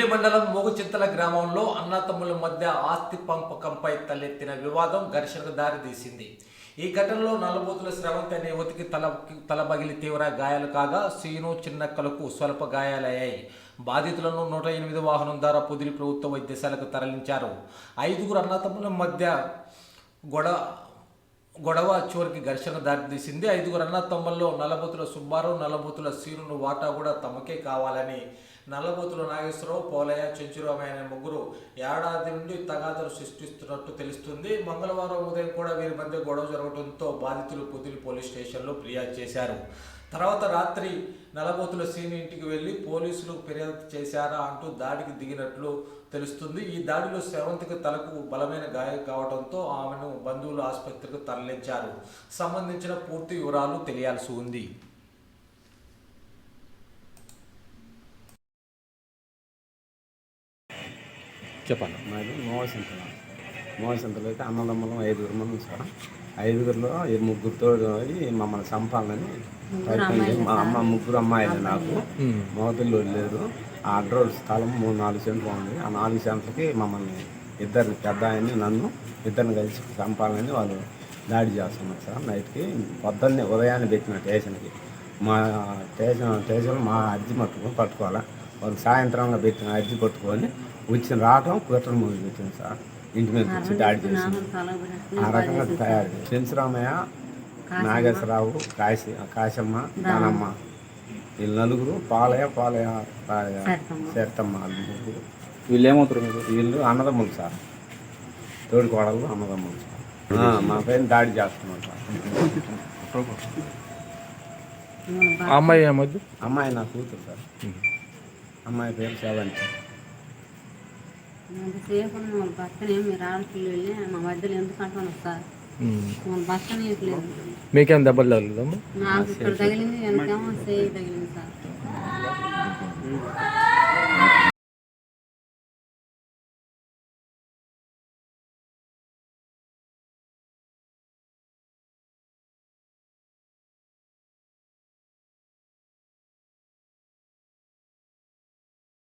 పొదిలి మండలం మోగుచింతల గ్రామంలో అన్నతమ్ముల మధ్య ఆస్తి పంపకంపై తలెత్తిన వివాదం ఘర్షణకు దారితీసింది ఈ ఘటనలో నల్లబోతుల స్రవంతి అనే యువతికి తల తలబగిలి తీవ్ర గాయాలు కాగా సీను చిన్నక్కలకు స్వల్ప గాయాలయ్యాయి. బాధితులను నూట ఎనిమిది వాహనం ద్వారా పొదిలి ప్రభుత్వ వైద్యశాలకు తరలించారు. ఐదుగురు అన్నతమ్ముల మధ్య గొడవ గొడవ చివరికి ఘర్షణ దారితీసింది. ఐదుగురు అన్న తమ్ముల్లో నల్లబోతుల సుబ్బారావు నల్లబోతుల సీరును వాటా కూడా తమకే కావాలని నల్లబోతుల నాగేశ్వరరావు పోలయ్య చెంచురామయ్య అనే ముగ్గురు ఏడాది నుండి తగాదలు సృష్టిస్తున్నట్టు తెలుస్తుంది. మంగళవారం ఉదయం కూడా వీరి మధ్య గొడవ జరగడంతో బాధితులు పొదిలి పోలీస్ స్టేషన్లో ఫిర్యాదు చేశారు. తర్వాత రాత్రి నలబోతుల సీని ఇంటికి వెళ్ళి పోలీసులు ఫిర్యాదు చేశారా అంటూ దాడికి దిగినట్లు తెలుస్తుంది. ఈ దాడిలో శవంతికి తలకు బలమైన గాయం కావడంతో ఆమెను బంధువులు ఆసుపత్రికి తరలించారు. సంబంధించిన పూర్తి వివరాలు తెలియాల్సి ఉంది. చెప్పండి. మాది మోవసింతల మోవసింతలు అయితే అన్నదమ్ములం ఐదుగురు మంది సార్ ఐదుగురిలో ఈ ముగ్గురితో మమ్మల్ని చంపాలని ప్రయత్నం మా అమ్మ ముగ్గురు అమ్మాయిలు నాకు. మోతలు లేదు ఆ అడ్రోడ్ స్థలం మూడు నాలుగు సెంట్లు ఉంది. ఆ నాలుగు సెంట్లకి మమ్మల్ని ఇద్దరిని పెద్ద ఆయన్ని నన్ను ఇద్దరిని కలిసి చంపాలని వాళ్ళు దాడి చేస్తున్నారు సార్. నైట్కి పొద్దున్నే ఉదయాన్నే పెట్టిన స్టేషన్కి. మా స్టేషన్ స్టేషన్ మా అర్జీ మట్టుకు పట్టుకోవాలి? వాళ్ళు సాయంత్రంగా పెట్టిన అర్జీ పట్టుకొని వచ్చిన రావటం కుట్ర మూవీ పెట్టింది సార్. ఇంటి మీద వచ్చి దాడి చేసింది ఆ రకంగా తయారు. చెంచురామయ్య నాగేశ్వరరావు కాశీ కాశమ్మ దానమ్మ. వీళ్ళు నలుగురు పాలయ్య పాలయ్య పాలయ్య శరతమ్మ. వాళ్ళు ముగ్గురు. వీళ్ళు ఏమవుతారు మీరు? వీళ్ళు అన్నదమ్ములు సార్. తోడి కోడలు అన్నదమ్ములు సార్. ఆ, మా పైన దాడి చేస్తున్నారు సార్. అమ్మాయి ఏమొద్దు? అమ్మాయి నా కూతురు సార్. అమ్మాయి పేరు సెవెంటీ ఎంతసేపు వాళ్ళ పక్కనే మీరు ఆడపిల్లలు వెళ్ళి మా మధ్యలో ఎందుకు సార్ వాళ్ళ పక్కనే ఇట్లేదు మీకేం దెబ్బలు తగలేదమ్మా నాకు ఇక్కడ తగిలింది వెనకేమో చేయి తగిలింది సార్.